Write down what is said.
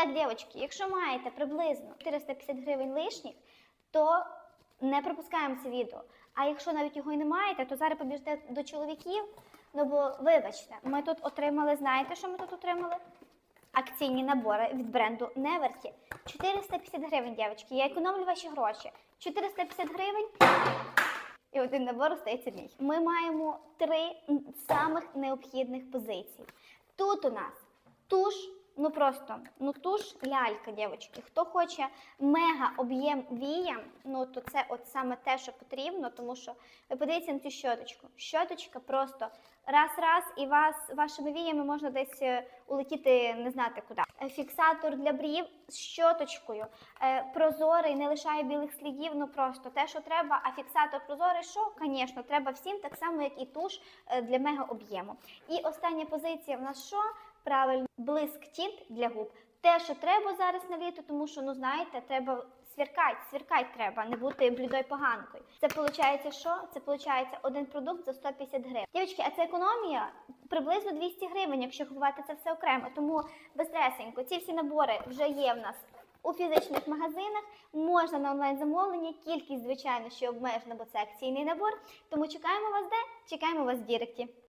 Так, дівчатки, якщо маєте приблизно 450 гривень лишніх, то не пропускаємо це відео. А якщо навіть його і не маєте, то зараз побіжте до чоловіків. Ну бо вибачте, ми тут отримали, знаєте, що ми тут отримали? Акційні набори від бренду Неверті. 450 гривень, дівчатки. Я економлю ваші гроші. 450 гривень. І один набор остається мій. Ми маємо три самих необхідних позиції. Тут у нас туш, ну просто, ну туш лялька, дівчатки. Хто хоче мега об'єм вія, ну то це от саме те, що потрібно, тому що ви подивіться на цю щоточку. Щоточка просто раз-раз, і вас вашими віями можна десь е, улетіти не знати куди. Е, Фіксатор для брів з щоточкою. Е, Прозорий, не лишає білих слідів, ну просто те, що треба. А фіксатор прозорий, що, звісно, треба всім, так само, як і туш для мега об'єму. І остання позиція в нас що? Правильно, блиск тінт для губ. Те, що треба зараз на літо, тому що, ну знаєте, треба свіркать, свіркать треба, не бути блідою поганкою. Це виходить, що? Це виходить один продукт за 150 гривень. Дівчатки, а це економія приблизно 200 гривень, якщо купувати це все окремо. Тому безстресенько, ці всі набори вже є в нас. У фізичних магазинах можна на онлайн замовлення. Кількість, звичайно, що обмежена, бо це акційний набор. Тому чекаємо вас де? Чекаємо вас в Діректі.